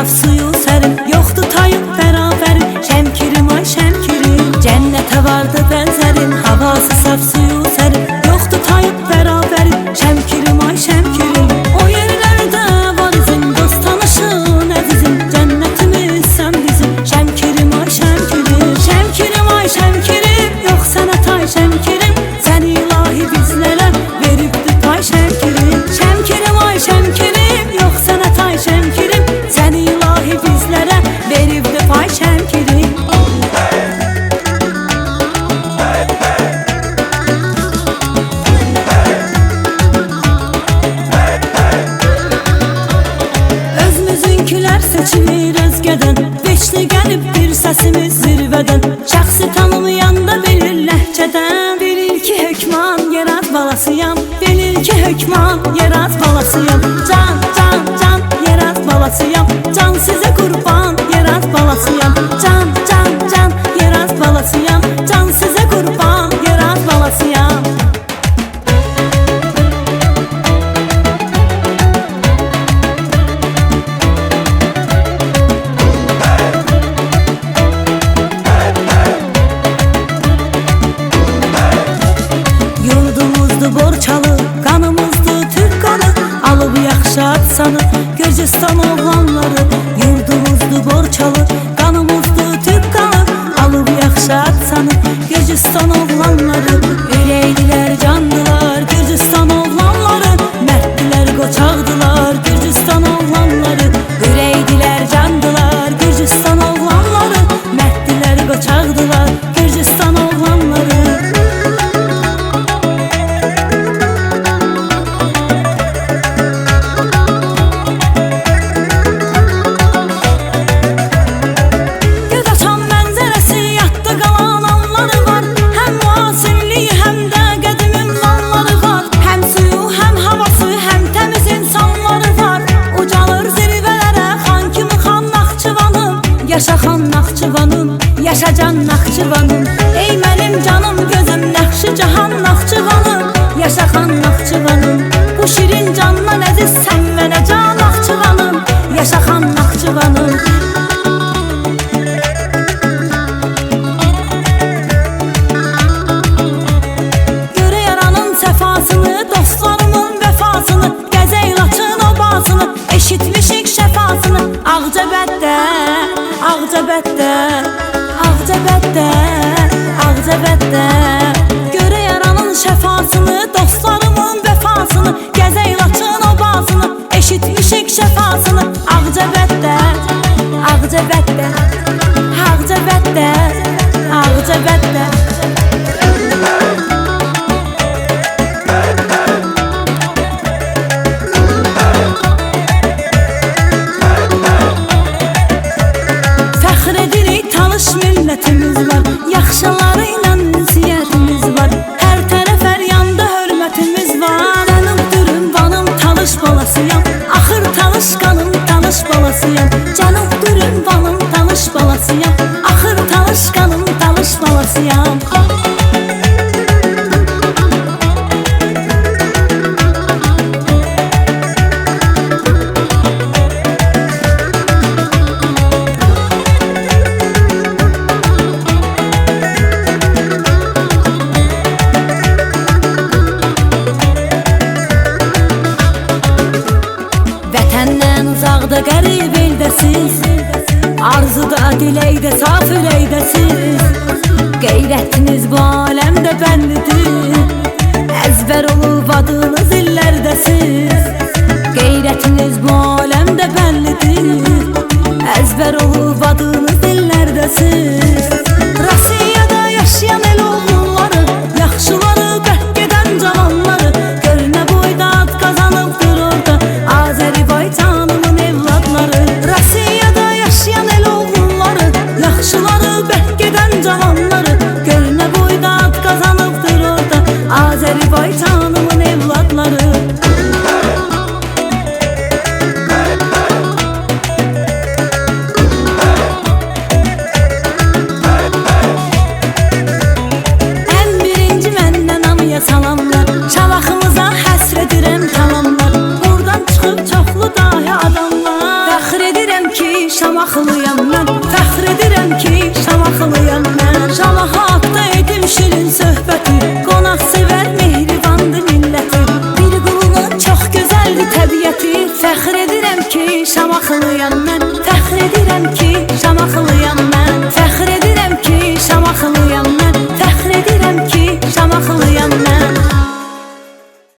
taraf suyu serin Yoktu tayın beraberin Şemkirim ay şemkirim Cennete vardı benzerin. Havası saf suyu serin Yoktu tayın beraberin Delil ki hükman yarat balasıyam Delil ki hükman yarat balasıyam Gürcistan oğlanları Üreydiler canlı. Naxçıvanım Ey mənim canım gözəm Naxçı cahan Naxçıvanım Yaşa xan Naxçıvanım Bu şirin candan əziz sən mənə can Naxçıvanım Yaşa xan Naxçıvanım Uzaqda qərib eldəsiz. Arzuda, diləkdə, saf ürəkdəsiz Qeyrətiniz bu aləmdə bəndidir Əzbər olub adınız illərdə siz Qeyrətiniz bu aləmdə bəndidir Əzbər olub adınız illərdə siz ki, şamaxlıyam mən. Şama haqda edim şirin söhbəti. Qonaq sevər mehribandı millətim Bir qulunun çox gözəldi təbiəti. Fəxr edirəm ki, şamaxlıyam mən. Fəxr edirəm ki, şamaxlıyam mən